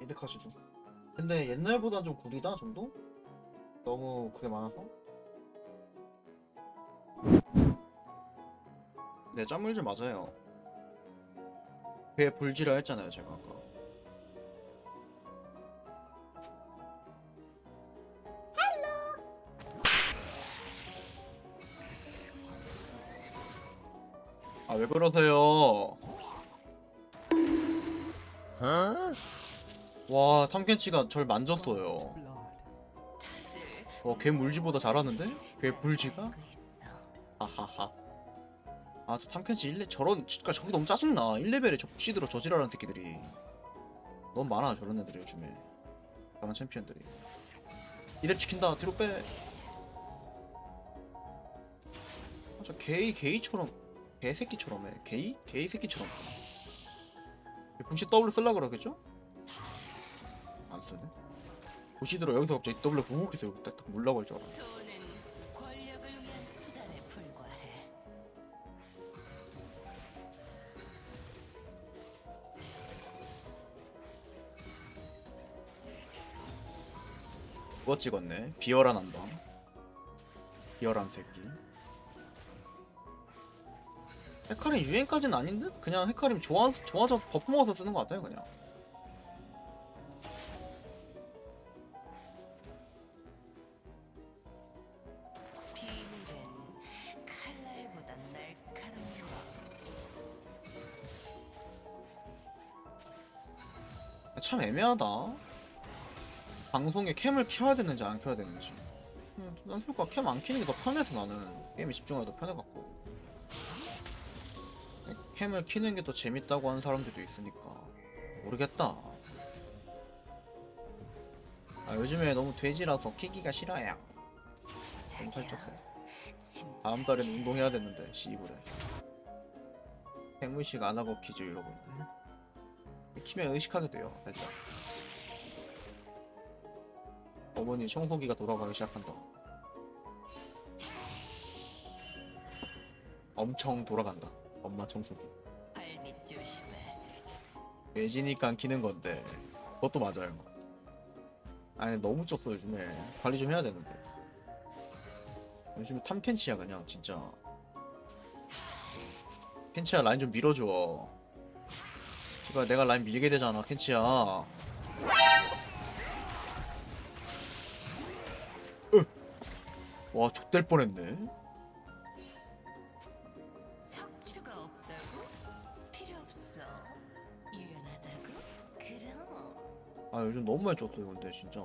이득하시도. 근데 옛날보다 좀 구리다 정도? 너무 그게 많아서. 네, 짠물질 맞아요. 배에 불지라 했잖아요, 제가 아까. 아, 왜 그러세요? 와, 탐켄치가 절 만졌어요. 와, 걔 물지보다 잘하는데? 걔 불지가? 하하하. 아, 저 탐켄치 1레 저런 진짜 저기 너무 짜증나. 1레벨에 저 푸시드로 저지랄하는 새끼들이. 너무 많아 저런 애들이 요즘에. 저런 챔피언들이. 2렙 지킨다. 뒤로 빼. 아, 저 게이 게이처럼 개새끼처럼 해. 게이? 게이 새끼처럼. 부시 W 쓸라 그러겠죠? 안 쓰네. 부시드로 여기서 갑자기 W 궁극기 쓰고 딱 물라고 할 줄 알아. 돈은 권력을 위한 수단에 불과해. 그거 찍었네. 비열한 한방. 비열한 새끼. 헤카림 유행까지는 아닌데? 그냥 헤카림 좋아, 좋아져서 버프 먹어서 쓰는 것 같아요, 그냥. 참 애매하다. 방송에 캠을 켜야 되는지 안 켜야 되는지. 음, 난 생각보다 캠안 켜는 게 더 편해서 나는 게임에 집중하기 더 편해갖고. 캠을 켜는 게 더 재밌다고 하는 사람들도 있으니까 모르겠다. 아 요즘에 너무 돼지라서 키기가 싫어요. 너무 살쪘어요. 다음 달엔 운동해야 되는데 씨부래. 백무식 안 하고 키죠 이러고 있네. 키면 의식하게 돼요 살짝. 어머니 청소기가 돌아가기 시작한다. 엄청 돌아간다. 엄마 청소기. 발밑 조심해. 매지니까 키는 건데 그것도 맞아요. 아니 너무 쪘어 요즘에 관리 좀 해야 되는데. 요즘에 탐켄치야 그냥 진짜. 켄치야 라인 좀 밀어줘. 제발 내가 라인 밀게 되잖아 켄치야. 으. 와 족될 뻔했네. 아 요즘 너무 많이 쪘어요 근데 진짜.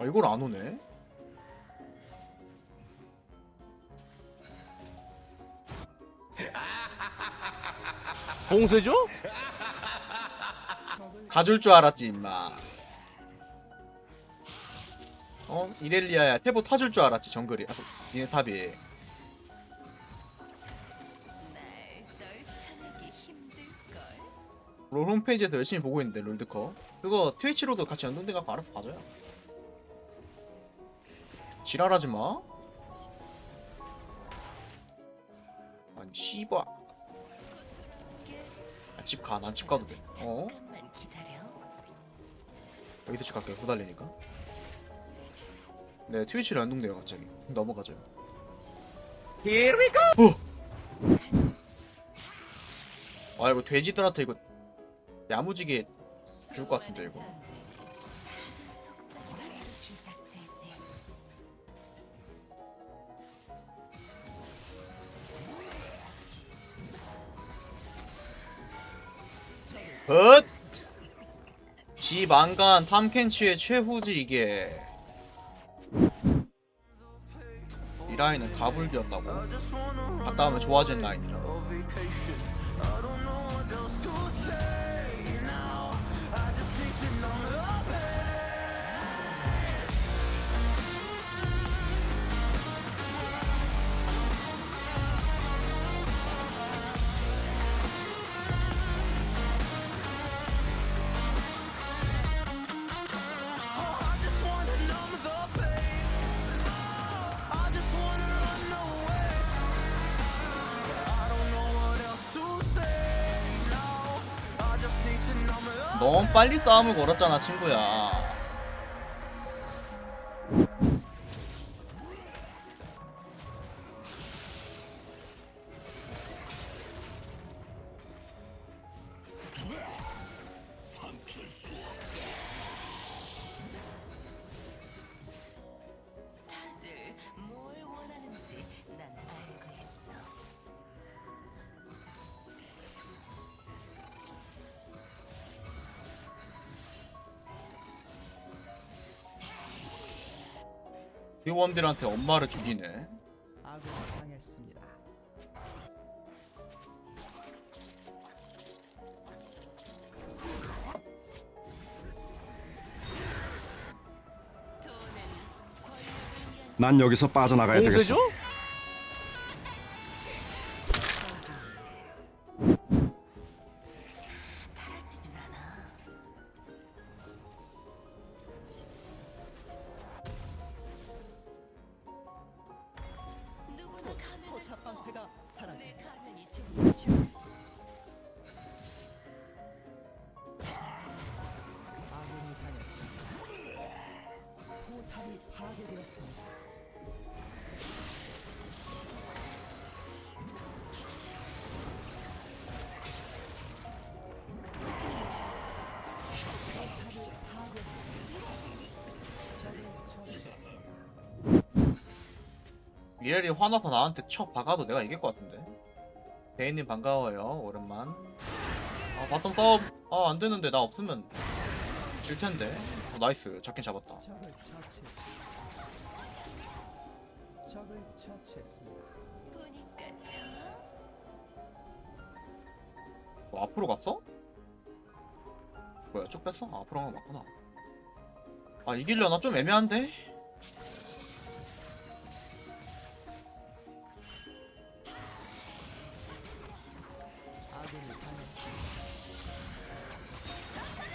아 이걸 안 오네. 봉쇄죠? 가줄 줄 알았지 임마. 어 이렐리아야 태보 타줄 줄 알았지 정글이. 아, 니네 탑이. 롤 홈페이지에서 열심히 보고 있는데 롤드컵. 그거 트위치로도 같이 연동돼갖고 알아서 봐줘요. 지랄하지 마. 아니 씨발. 아, 집 가. 난 집 가도 돼. 어? 여기서 집 갈게요. 후달리니까. 네, 트위치로 연동돼요, 갑자기. 넘어가죠. Here we go! 아, 이거 돼지들한테 이거 야무지게 줄 것 같은데, 이거. 엇! 지 망간 탐켄치의 최후지 이게. 이 라인은 가불기였다고. 갔다 하면 좋아진 라인이라 너무 빨리 싸움을 걸었잖아 친구야 대원들한테 엄마를 죽이네 아군이 당했습니다. 난 여기서 빠져나가야 되겠어. 공세죠? 포탑이 파괴되었습니다. 미렐이 화나서 나한테 척 박아도 내가 이길 것 같은데? 대인님 반가워요 오랜만. 아 바텀 싸움. 아 안되는데 나 없으면. 질텐데. 어, 나이스. 잡긴 잡았다. 적을 처치했습니다. 보니까 참 어, 앞으로 갔어? 뭐야 쭉 뺐어? 아, 앞으로 간 거 맞구나 아 이기려나 좀 애매한데?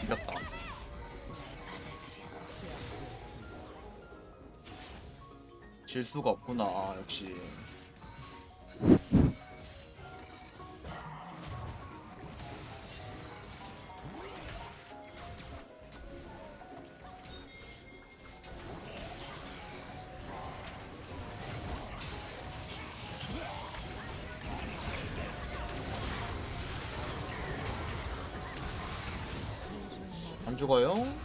이겼다 질 수가 없구나 역시 안 죽어요?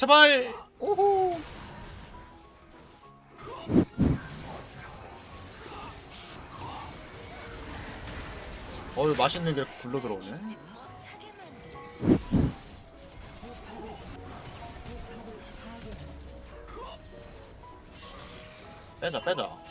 제발. 오호. 어유 맛있는 게 굴러 들어오네. 빼자 빼자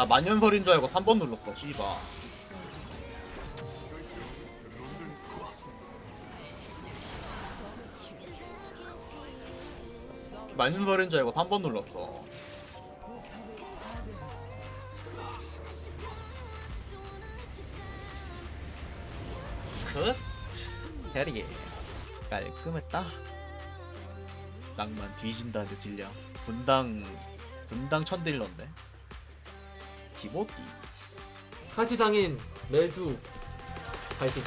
나 만년설인 줄 알고 3번 눌렀어 씨바. 만년설인 줄 알고 3번 눌렀어. 끝 해리 깔끔했다. 낭만 뒤진다는데 딜량. 분당 분당 천딜러인데 기모띠. 한시장인 멜주 파이팅